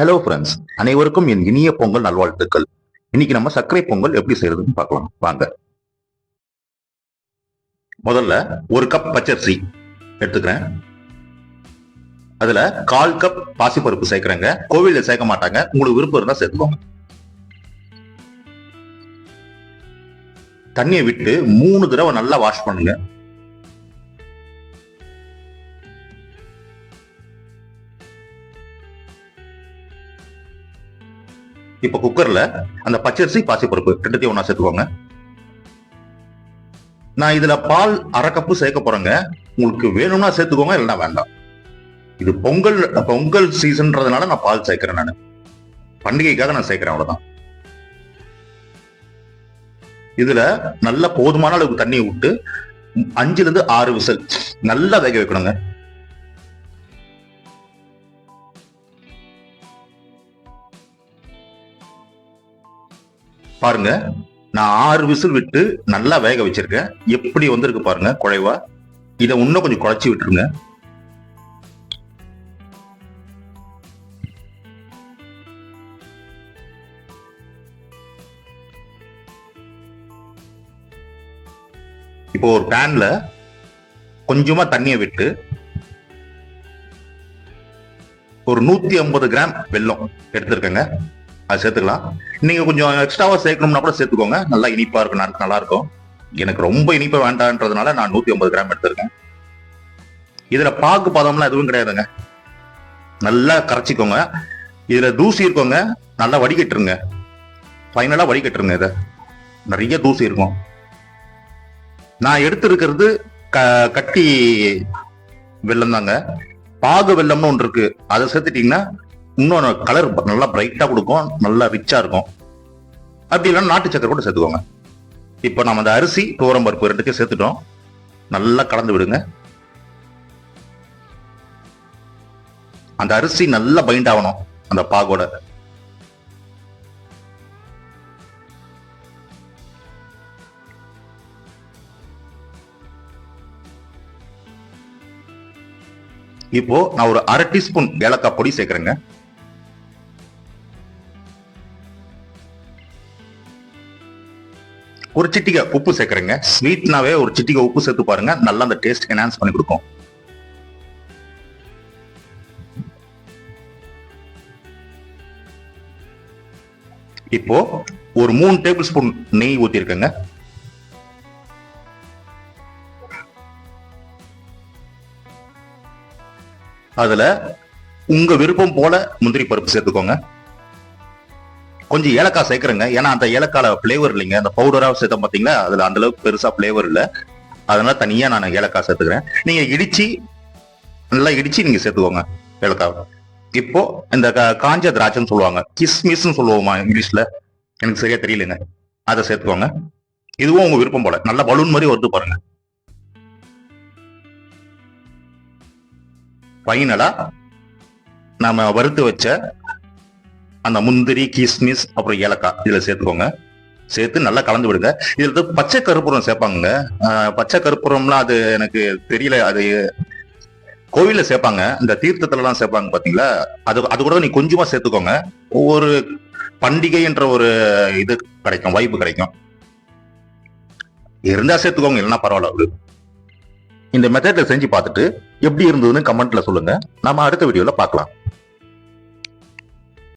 Hello friends அனைவருக்கும் என் இனிய பொங்கல் நல்வாழ்த்துக்கள். இன்னைக்கு நம்ம சர்க்கரை பொங்கல் எப்படி செய்யறதுன்னு பார்க்கலாம். வாங்க. முதல்ல ஒரு கப் பச்சரிசி எடுத்துக்கிறேன். அதுல கால் கப் பாசிப்பருப்பு சேர்க்கிறேங்க. கோவிலில் சேர்க்க மாட்டாங்க. உங்களுக்கு விருப்பம் இருந்தா சேர்த்துக்கோங்க. தண்ணியை விட்டு மூணு தடவை நல்லா வாஷ் பண்ணுங்க. இப்ப குக்கர்ல அந்த பச்சரிசி பாசிப்பருப்பு ரெண்டுத்தையும் ஒன்றா சேர்த்துக்கோங்க. நான் இதுல பால் அரை கப்பு சேர்க்க போறேங்க. உங்களுக்கு வேணும்னா சேர்த்துக்கோங்க இல்லைன்னா வேண்டாம். இது பொங்கல் பொங்கல் சீசன்றதுனால நான் பால் சேர்க்கிறேன் நான். பண்டிகைக்காக நான் சேர்க்கிறேன் அவ்வளவுதான். இதுல நல்ல போதுமான அளவுக்கு தண்ணியை விட்டு அஞ்சுல இருந்து ஆறு விசில் நல்லா வேக வைக்கணுங்க. பாருங்க நான் ஆறு விசில் விட்டு நல்லா வேக வச்சிருக்கேன். எப்படி வந்திருக்கு பாருங்க குழைவா இதை இன்னும் கொஞ்சம் குழச்சி விட்டுருங்க. இப்போ ஒரு பேன்ல கொஞ்சமா தண்ணியை விட்டு ஒரு நூத்தி ஐம்பது கிராம் வெல்லம் எடுத்திருக்கேங்க. அது சேர்த்துக்கலாம். நீங்கள் கொஞ்சம் எக்ஸ்ட்ராவாக சேர்க்கணும்னா கூட சேர்த்துக்கோங்க. நல்லா இனிப்பாக இருக்கும். நல்லா- நல்லா இருக்கும் எனக்கு ரொம்ப இனிப்பாக வேண்டான்றதுனால நான் நூற்றி ஐம்பது கிராம் எடுத்திருக்கேன். இதில் பாக்கு பதம்லாம் எதுவும் கிடையாதுங்க. நல்லா கரைச்சிக்கோங்க. இதில் தூசி இருக்கோங்க. நல்லா வடிகட்டுருங்க. ஃபைனலாக வடிகட்டுருங்க இதை. நிறைய தூசி இருக்கும். நான் எடுத்துருக்கிறது க கட்டி வெல்லம் தாங்க. பாகு வெல்லம்னு ஒன்று இருக்கு. அதை சேர்த்துட்டீங்கன்னா இன்னொன்று கலர் நல்லா பிரைட்டா கொடுக்கும் நல்லா ரிச்சாக இருக்கும். அப்படி இல்லைன்னா நாட்டு சக்கரை கூட சேர்த்துக்கோங்க. இப்போ நம்ம அந்த அரிசி துவரம் பருப்பு ரெண்டுத்தையும் சேர்த்துட்டோம். நல்லா கலந்து விடுங்க. அந்த அரிசி நல்லா பைண்ட் ஆகணும் அந்த பாகோட. இப்போ நான் ஒரு அரை டீஸ்பூன் ஏலக்காய் பொடி சேர்க்குறேங்க. ஒரு சிட்டிகை உப்பு சேர்க்குறேங்க. ஸ்வீட்னாவே ஒரு சிட்டிகை உப்பு சேர்த்து பாருங்க. நல்லா அந்த டேஸ்ட் என்ஹான்ஸ் பண்ணி கொடுக்கும். இப்போ ஒரு மூணு டேபிள் ஸ்பூன் நெய் ஊத்திருக்கேங்க. அதுல உங்க விருப்பம் போல முந்திரி பருப்பு சேர்த்துக்கோங்க. கொஞ்சம் ஏலக்காய் சேர்க்கறேங்க. ஏன்னா அந்த ஏலக்கால ஃப்ளேவர் இல்லைங்க. அந்த பவுடரா சேர்த்த பாத்தீங்களா அதுல அந்த அளவுக்கு பெருசா ஃபிளேவர் இல்ல. அதனால தனியா நான் ஏலக்காய் சேர்த்துக்கிறேன். நீங்க இடிச்சு நல்லா இடிச்சு நீங்க சேர்த்துக்கோங்க ஏலக்காவை. இப்போ இந்த கா- காஞ்ச திராட்சைன்னு சொல்லுவாங்க. கிஸ்மிஸ்ன்னு சொல்லுவோமா இங்கிலீஷ்ல? எனக்கு சரியா தெரியலங்க. அதை சேர்த்துக்கோங்க. இதுவும் உங்க விருப்பம் போல. நல்ல பலூன் மாதிரி வருது பாருங்க. ஃபைனலா நாம வறுத்து வச்ச அந்த முந்திரி கிஸ்மிஸ் அப்புறம் ஏலக்காய் இதுல சேர்த்துக்கோங்க. சேர்த்து நல்லா கலந்து விடுங்க. இதுல பச்சை கருப்பூரம் சேர்ப்பாங்க பச்சை கருப்பூரம்லாம் அது எனக்கு தெரியல. அது கோவிலில் சேர்ப்பாங்க. இந்த தீர்த்தத்துல எல்லாம் சேர்ப்பாங்க பாத்தீங்களா? அது அது கூட நீ கொஞ்சமா சேர்த்துக்கோங்க. ஒவ்வொரு பண்டிகை என்ற ஒரு இது கிடைக்கும் வாய்ப்பு கிடைக்கும். இருந்தா சேர்த்துக்கோங்க இல்லைன்னா பரவாயில்ல. இந்த மெத்தட்ல செஞ்சு பார்த்துட்டு எப்படி இருந்ததுன்னு கமெண்ட்ல சொல்லுங்க. நாம அடுத்த வீடியோல பார்க்கலாம்.